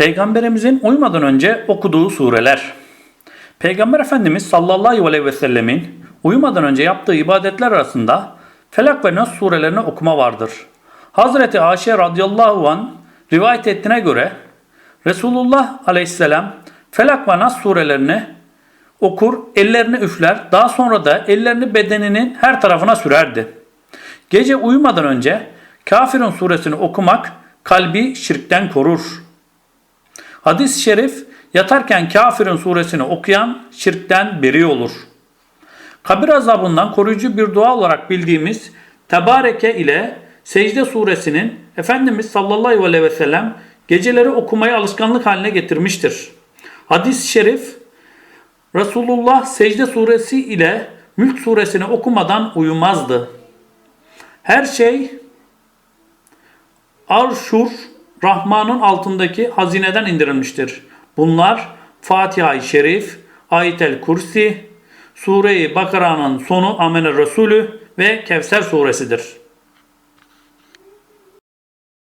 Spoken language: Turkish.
Peygamberimizin uyumadan önce okuduğu sureler. Peygamber Efendimiz sallallahu aleyhi ve sellemin uyumadan önce yaptığı ibadetler arasında Felak ve Nas surelerini okuma vardır. Hazreti Ayşe radıyallahu an rivayet ettiğine göre Resulullah aleyhisselam Felak ve Nas surelerini okur, ellerini üfler, daha sonra da ellerini bedeninin her tarafına sürerdi. Gece uyumadan önce Kafirun suresini okumak kalbi şirkten korur. Hadis-i şerif yatarken Kafirun suresini okuyan şirkten beri olur. Kabir azabından koruyucu bir dua olarak bildiğimiz Tebareke ile Secde suresinin Efendimiz sallallahu aleyhi ve sellem geceleri okumayı alışkanlık haline getirmiştir. Hadis-i şerif Resulullah Secde suresi ile Mülk suresini okumadan uyumazdı. Her şey Arşur Rahman'ın altındaki hazineden indirilmiştir. Bunlar Fatiha-i Şerif, Ayet-el Kursi, Sure-i Bakara'nın sonu Amener Resulü ve Kevser suresidir.